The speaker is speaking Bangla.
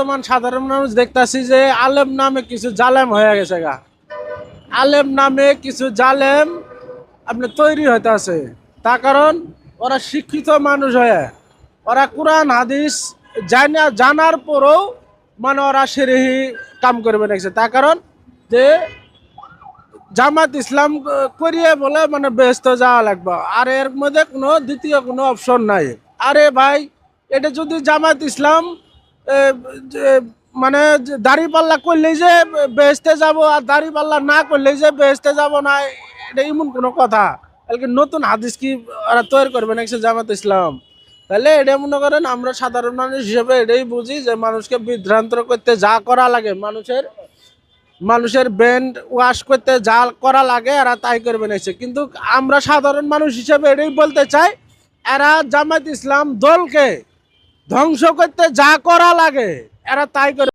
বর্তমান সাধারণ মানুষ দেখতাছি যে আলেম নামে কিছু জালেম হয়ে গেছে গা। আলেম নামে কিছু জালেম আপনি তৈরি হইতে আছে তার কারণ ওরা শিক্ষিত মানুষ হয়ে, ওরা কোরআন, হাদিস জানা, জানার পরেও মানে ওরা সেরেহি কাম করবে দেখছে তার কারণ যে জামাত ইসলাম করিয়ে বলে মানে ব্যস্ত যাওয়া লাগবে। আর এর মধ্যে কোনো দ্বিতীয় কোনো অপশন নাই। আরে ভাই, এটা যদি জামাত ইসলাম মানে দাড়ি পাল্লা করলেই যে বেহেস্তে যাব আর দাড়ি পাল্লা না করলেই যে বেহেস্তে যাব না, এটা এমন কোনো কথা। এলকে নতুন হাদিস কি ওরা তৈরি করবে নাকি জামাত ইসলাম? তাহলে এটা মনে করেন আমরা সাধারণ মানুষ হিসেবে এটাই বুঝি যে মানুষকে বিভ্রান্ত করতে যা করা লাগে, মানুষের মানুষের ব্যান্ড ওয়াশ করতে যা করা লাগে এরা তাই করবে নিচ্ছে কিন্তু আমরা সাধারণ মানুষ হিসেবে এটাই বলতে চাই, এরা জামাত ইসলাম দলকে ধ্বংস করতে যা করা লাগে এরা তাই করে